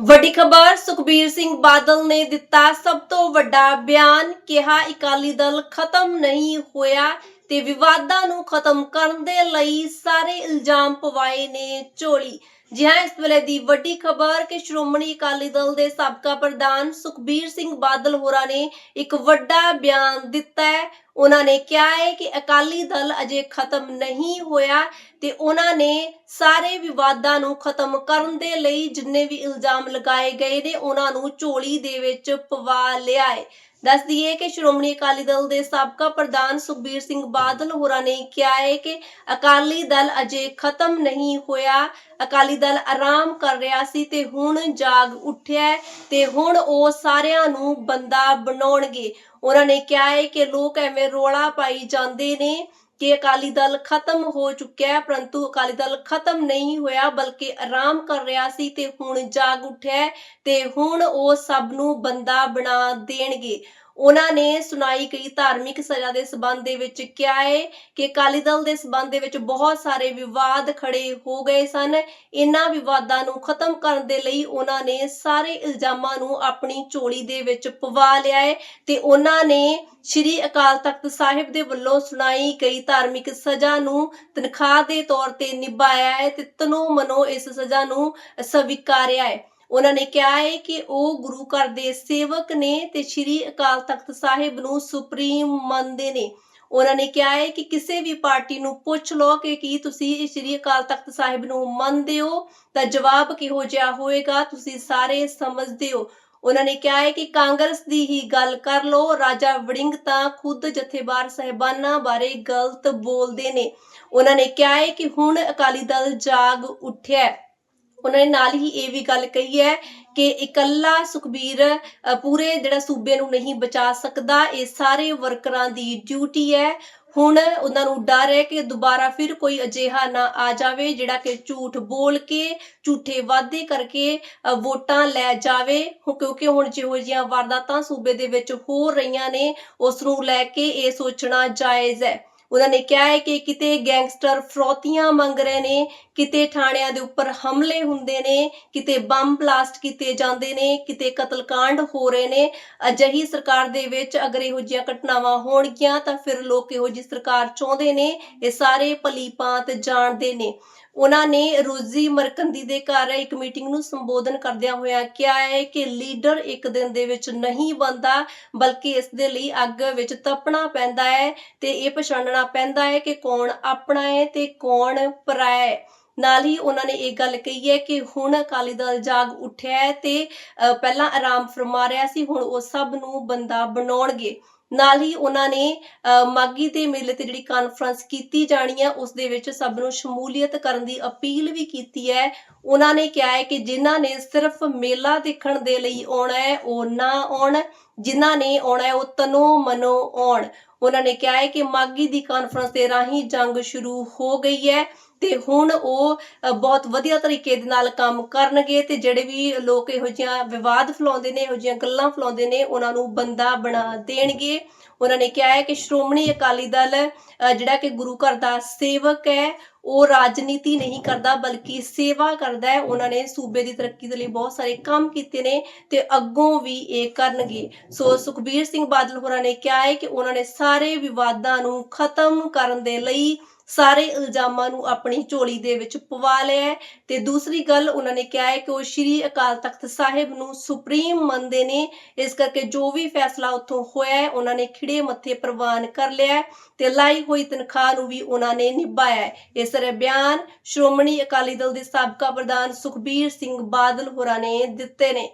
ਵੱਡੀ ਖਬਰ, ਸੁਖਬੀਰ ਸਿੰਘ ਬਾਦਲ ਨੇ ਦਿੱਤਾ ਸਭ ਤੋਂ ਵੱਡਾ ਬਿਆਨ, ਕਿਹਾ ਅਕਾਲੀ ਦਲ ਖਤਮ ਨਹੀਂ ਹੋਇਆ ਤੇ ਵਿਵਾਦਾਂ ਨੂੰ ਖਤਮ ਕਰਨ ਦੇ ਲਈ ਸਾਰੇ ਇਲਜ਼ਾਮ ਪਵਾਏ ਨੇ ਚੋਲੀ। ਜੀ ਹਾਂ, ਇਸ ਵੇਲੇ ਦੀ ਵੱਡੀ ਖਬਰ ਕਿ ਸ਼੍ਰੋਮਣੀ ਅਕਾਲੀ ਦਲ ਦੇ ਸਾਬਕਾ ਪ੍ਰਧਾਨ ਸੁਖਬੀਰ ਸਿੰਘ ਬਾਦਲ ਹੋਰਾਂ ਨੇ ਇੱਕ ਵੱਡਾ ਬਿਆਨ ਦਿੱਤਾ ਹੈ। ਉਹਨਾਂ ਨੇ ਕਿਹਾ ਹੈ ਕਿ ਅਕਾਲੀ ਦਲ ਅਜੇ ਖਤਮ ਨਹੀਂ ਹੋਇਆ ਤੇ ਉਹਨਾਂ ਨੇ ਸਾਰੇ ਵਿਵਾਦਾਂ ਨੂੰ ਖਤਮ ਕਰਨ ਦੇ ਲਈ ਜਿੰਨੇ ਵੀ ਇਲਜ਼ਾਮ ਲਗਾਏ ਗਏ ਨੇ, ਉਹਨਾਂ ਨੂੰ ਝੋਲੀ ਦੇ ਵਿੱਚ ਪਵਾ ਲਿਆ ਹੈ। ਦੱਸ ਦਈਏ ਕਿ ਸ਼੍ਰੋਮਣੀ ਅਕਾਲੀ ਦਲ ਦੇ ਸਾਬਕਾ ਪ੍ਰਧਾਨ ਸੁਖਬੀਰ ਸਿੰਘ ਬਾਦਲ ਹੋਰਾਂ ਨੇ ਕਿਹਾ ਹੈ ਕਿ ਅਕਾਲੀ ਦਲ ਅਜੇ ਖਤਮ ਨਹੀਂ ਹੋਇਆ। ਅਕਾਲੀ ਦਲ ਆਰਾਮ ਕਰ ਰਿਹਾ ਸੀ ਤੇ ਹੁਣ ਜਾਗ ਉੱਠਿਆ ਤੇ ਹੁਣ ਉਹ ਸਾਰਿਆਂ ਨੂੰ ਬੰਦਾ ਬਣਾਉਣਗੇ। ਉਹਨਾਂ ਨੇ ਕਿਹਾ ਹੈ ਕਿ ਲੋਕ ਐਵੇਂ ਰੋਲਾ ਪਾਈ ਜਾਂਦੇ ਨੇ। ਕਿ ਅਕਾਲੀ ਦਲ ਖਤਮ ਹੋ ਚੁੱਕਿਆ ਹੈ, ਪਰੰਤੂ ਅਕਾਲੀ ਦਲ ਖਤਮ ਨਹੀਂ ਹੋਇਆ, ਬਲਕਿ ਆਰਾਮ ਕਰ ਰਿਹਾ ਸੀ ਤੇ ਹੁਣ ਜਾਗ ਉੱਠਿਆ ਤੇ ਹੁਣ ਉਹ ਸਭ ਨੂੰ ਬੰਦਾ ਬਣਾ ਦੇਣਗੇ। ਉਹਨਾਂ ਨੇ ਸੁਣਾਈ ਗਈ ਧਾਰਮਿਕ ਸਜ਼ਾ ਦੇ ਸਬੰਧ ਦੇ ਵਿੱਚ ਕਿਹਾ ਹੈ ਕਿ ਅਕਾਲੀ ਦਲ ਦੇ ਸਬੰਧ ਦੇ ਵਿੱਚ ਬਹੁਤ ਸਾਰੇ ਵਿਵਾਦ ਖੜੇ ਹੋ ਗਏ ਸਨ। ਇਹਨਾਂ ਵਿਵਾਦਾਂ ਨੂੰ ਖਤਮ ਕਰਨ ਦੇ ਲਈ ਉਹਨਾਂ ਨੇ ਸਾਰੇ ਇਲਜ਼ਾਮਾਂ ਨੂੰ ਆਪਣੀ ਝੋਲੀ ਦੇ ਵਿੱਚ ਪਵਾ ਲਿਆ ਹੈ ਤੇ ਉਹਨਾਂ ਨੇ ਸ਼੍ਰੀ ਅਕਾਲ ਤਖਤ ਸਾਹਿਬ ਦੇ ਵੱਲੋਂ ਸੁਣਾਈ ਗਈ ਧਾਰਮਿਕ ਸਜ਼ਾ ਨੂੰ ਤਨਖਾਹ ਦੇ ਤੌਰ ਤੇ ਨਿਭਾਇਆ ਹੈ ਤੇ ਤਨੋ ਮਨੋ ਇਸ ਸਜ਼ਾ ਨੂੰ ਸਵੀਕਾਰਿਆ ਹੈ। ਉਹਨਾਂ ਨੇ ਕਿਹਾ ਹੈ ਕਿ ਉਹ ਗੁਰੂ ਘਰ ਦੇ ਸੇਵਕ ਨੇ ਤੇ ਸ਼੍ਰੀ ਅਕਾਲ ਤਖਤ ਸਾਹਿਬ ਨੂੰ ਸੁਪਰੀਮ ਮੰਨਦੇ ਨੇ। ਉਹਨਾਂ ਨੇ ਕਿਹਾ ਹੈ ਕਿ ਕਿਸੇ ਵੀ ਪਾਰਟੀ ਨੂੰ ਪੁੱਛ ਲਓ ਕਿ ਕੀ ਤੁਸੀਂ ਸ਼੍ਰੀ ਅਕਾਲ ਤਖਤ ਸਾਹਿਬ ਨੂੰ ਮੰਨਦੇ ਹੋ? ਤਾਂ ਜਵਾਬ ਕਿਹੋ ਜਿਹਾ ਹੋਏਗਾ? ਤੁਸੀਂ ਸਾਰੇ ਸਮਝਦੇ ਹੋ। ਉਹਨਾਂ ਨੇ ਕਿਹਾ ਹੈ ਕਿ ਕਾਂਗਰਸ ਦੀ ਹੀ ਗੱਲ ਕਰ ਲਓ। ਰਾਜਾ ਵੜਿੰਗ ਤਾਂ ਖੁਦ ਜਥੇਬਾਰ ਸਹਿਬਾਨਾਂ ਬਾਰੇ ਗਲਤ ਬੋਲਦੇ ਨੇ। ਉਹਨਾਂ ਨੇ ਕਿਹਾ ਹੈ ਕਿ ਹੁਣ ਅਕਾਲੀ ਦਲ ਜਾਗ ਉੱਠਿਆ ਉਹਨਾਂ ਨੇ ਨਾਲ ਹੀ ਇਹ ਵੀ ਗੱਲ ਕਹੀ ਹੈ ਕਿ ਇਕੱਲਾ ਸੁਖਬੀਰ ਪੂਰੇ ਜਿਹੜਾ ਸੂਬੇ ਨੂੰ ਨਹੀਂ ਬਚਾ ਸਕਦਾ, ਇਹ ਸਾਰੇ ਵਰਕਰਾਂ ਦੀ ਡਿਊਟੀ ਹੈ। ਹੁਣ ਉਹਨਾਂ ਨੂੰ ਡਰ ਹੈ ਕਿ ਦੁਬਾਰਾ ਫਿਰ ਕੋਈ ਅਜਿਹਾ ਨਾ ਆ ਜਾਵੇ ਜਿਹੜਾ ਕਿ ਝੂਠ ਬੋਲ ਕੇ, ਝੂਠੇ ਵਾਅਦੇ ਕਰਕੇ ਵੋਟਾਂ ਲੈ ਜਾਵੇ। ਕਿਉਂਕਿ ਹੁਣ ਜਿਹੋ ਜਿਹੀਆਂ ਵਾਰਦਾਤਾਂ ਸੂਬੇ ਦੇ ਵਿੱਚ ਹੋ ਰਹੀਆਂ ਨੇ, ਉਸ ਨੂੰ ਲੈ ਕੇ ਇਹ ਸੋਚਣਾ ਜਾਇਜ਼ ਹੈ। ਉਹਨਾਂ ਨੇ ਕਿਹਾ ਹੈ ਕਿ ਕਿਤੇ ਗੈਂਗਸਟਰ ਫਰੋਤੀਆਂ ਮੰਗ ਰਹੇ ਨੇ, ਕਿਤੇ ਥਾਣਿਆਂ ਦੇ ਉੱਪਰ ਹਮਲੇ ਹੁੰਦੇ ਨੇ, ਕਿਤੇ ਬੰਬ ਬਲਾਸਟ ਕੀਤੇ ਜਾਂਦੇ ਨੇ, ਕਿਤੇ ਕਤਲकांड ਹੋ ਰਹੇ ਨੇ। ਅਜਿਹੀ ਸਰਕਾਰ ਦੇ ਵਿੱਚ ਅਗਰ ਇਹੋ ਜਿਹੀਆਂ ਘਟਨਾਵਾਂ ਹੋਣਗੀਆਂ ਤਾਂ ਫਿਰ ਲੋਕ ਇਹੋ ਜਿਹੀ ਸਰਕਾਰ ਚਾਹੁੰਦੇ ਨੇ, ਇਹ ਸਾਰੇ ਭਲੀਪਾਤ ਜਾਣਦੇ ਨੇ। ਉਹਨਾਂ ਨੇ ਰੋਜ਼ੀ ਮਰਕੰਦੀ ਦੇ ਘਰ ਇੱਕ ਮੀਟਿੰਗ ਨੂੰ ਸੰਬੋਧਨ ਕਰਦਿਆਂ ਹੋਇਆ ਕਿਹਾ ਹੈ ਕਿ ਲੀਡਰ ਇੱਕ ਦਿਨ ਦੇ ਵਿੱਚ ਨਹੀਂ ਬਣਦਾ, ਬਲਕਿ ਇਸ ਦੇ ਲਈ ਅੱਗ ਵਿੱਚ ਤਪਣਾ ਪੈਂਦਾ ਹੈ ਤੇ ਇਹ ਪਛਾਣਨਾ ਪੈਂਦਾ ਹੈ ਕਿ ਕੌਣ ਆਪਣਾ ਹੈ ਤੇ ਕੌਣ ਪਰਾਇਆ ਹੈ। ਨਾਲ ਹੀ ਉਹਨਾਂ ਨੇ ਇਹ ਗੱਲ ਕਹੀ ਹੈ ਕਿ ਹੁਣ ਅਕਾਲੀ ਦਲ ਜਾਗ ਉੱਠਿਆ ਹੈ ਤੇ ਪਹਿਲਾਂ ਆਰਾਮ ਫਰਮਾ ਰਿਹਾ ਸੀ, ਹੁਣ ਉਹ ਸਭ ਨੂੰ ਬੰਦਾ ਬਣਾਉਣਗੇ। ਨਾਲ ਹੀ ਉਹਨਾਂ ਨੇ ਮਾਗੀ ਦੇ ਮੇਲੇ ਤੇ ਜਿਹੜੀ ਕਾਨਫਰੰਸ ਕੀਤੀ ਜਾਣੀ ਹੈ, ਉਸ ਦੇ ਵਿੱਚ ਸਭ ਨੂੰ ਸ਼ਮੂਲੀਅਤ ਕਰਨ ਦੀ ਅਪੀਲ ਵੀ ਕੀਤੀ ਹੈ। ਉਹਨਾਂ ਨੇ ਕਿਹਾ ਹੈ ਕਿ ਜਿਨ੍ਹਾਂ ਨੇ ਸਿਰਫ ਮੇਲਾ ਦੇਖਣ ਦੇ ਲਈ ਆਉਣਾ ਹੈ, ਉਹ ਨਾ ਆਉਣ। ਜਿਨ੍ਹਾਂ ਨੇ ਆਉਣਾ ਹੈ, ਉਹ ਤਨੋ ਮਨੋ ਆਉਣ। ਉਹਨਾਂ ਨੇ ਕਿਹਾ ਹੈ ਕਿ ਮਾਗੀ ਦੀ ਕਾਨਫਰੰਸ ਦੇ ਰਾਹੀਂ ਜੰਗ ਸ਼ੁਰੂ ਹੋ ਗਈ ਹੈ। ਤੇ ਹੁਣ ਉਹ ਬਹੁਤ ਵਧੀਆ ਤਰੀਕੇ ਦੇ ਨਾਲ ਕੰਮ ਕਰਨਗੇ ਤੇ ਜਿਹੜੇ ਵੀ ਲੋਕ ਇਹੋ ਜਿਹੀਆਂ ਵਿਵਾਦ ਫਲਾਉਂਦੇ ਨੇ, ਇਹੋ ਜਿਹੀਆਂ ਗੱਲਾਂ ਫੈਲਾਉਂਦੇ ਨੇ, ਉਹਨਾਂ ਨੂੰ ਬੰਦਾ ਬਣਾ ਦੇਣਗੇ। ਉਹਨਾਂ ਨੇ ਕਿਹਾ ਹੈ ਕਿ ਸ਼੍ਰੋਮਣੀ ਅਕਾਲੀ ਦਲ ਜਿਹੜਾ ਕਿ ਗੁਰੂ ਘਰ ਦਾ ਸੇਵਕ ਹੈ, ਉਹ ਰਾਜਨੀਤੀ ਨਹੀਂ ਕਰਦਾ, ਬਲਕਿ ਸੇਵਾ ਕਰਦਾ ਹੈ। ਉਹਨਾਂ ਨੇ ਸੂਬੇ ਦੀ ਤਰੱਕੀ ਦੇ ਲਈ ਬਹੁਤ ਸਾਰੇ ਕੰਮ ਕੀਤੇ ਨੇ ਤੇ ਅੱਗੋਂ ਵੀ ਇਹ ਕਰਨਗੇ। ਸੋ ਸੁਖਬੀਰ ਸਿੰਘ ਬਾਦਲ ਹੋਰਾਂ ਨੇ ਕਿਹਾ ਹੈ ਕਿ ਉਹਨਾਂ ਨੇ ਸਾਰੇ ਵਿਵਾਦਾਂ ਨੂੰ ਖਤਮ ਕਰਨ ਦੇ ਲਈ ਸਾਰੇ ਇਲਜ਼ਾਮਾਂ ਨੂੰ ਆਪਣੀ ਝੋਲੀ ਦੇ ਵਿੱਚ ਪਵਾ ਲਿਆ ਹੈ ਤੇ ਦੂਸਰੀ ਗੱਲ ਉਹਨਾਂ ਨੇ ਕਿਹਾ ਹੈ ਕਿ ਉਹ ਸ਼੍ਰੀ ਅਕਾਲ ਤਖਤ ਸਾਹਿਬ ਨੂੰ ਸੁਪਰੀਮ ਮੰਨਦੇ ਨੇ। ਇਸ ਕਰਕੇ ਜੋ ਵੀ ਫੈਸਲਾ ਉੱਥੋਂ ਹੋਇਆ ਹੈ, ਉਹਨਾਂ ਨੇ ਖਿੜੇ ਮੱਥੇ ਪ੍ਰਵਾਨ ਕਰ ਲਿਆ ਤੇ ਲਾਈ ਹੋਈ ਤਨਖਾਹ ਨੂੰ ਵੀ ਉਹਨਾਂ ਨੇ ਨਿਭਾਇਆ ਇਸ ਤਰ੍ਹਾਂ ਬਿਆਨ ਸ਼੍ਰੋਮਣੀ ਅਕਾਲੀ ਦਲ ਦੇ ਸਾਬਕਾ ਪ੍ਰਧਾਨ ਸੁਖਬੀਰ ਸਿੰਘ ਬਾਦਲ ਹੋਰਾਂ ਨੇ ਦਿੱਤੇ ਨੇ।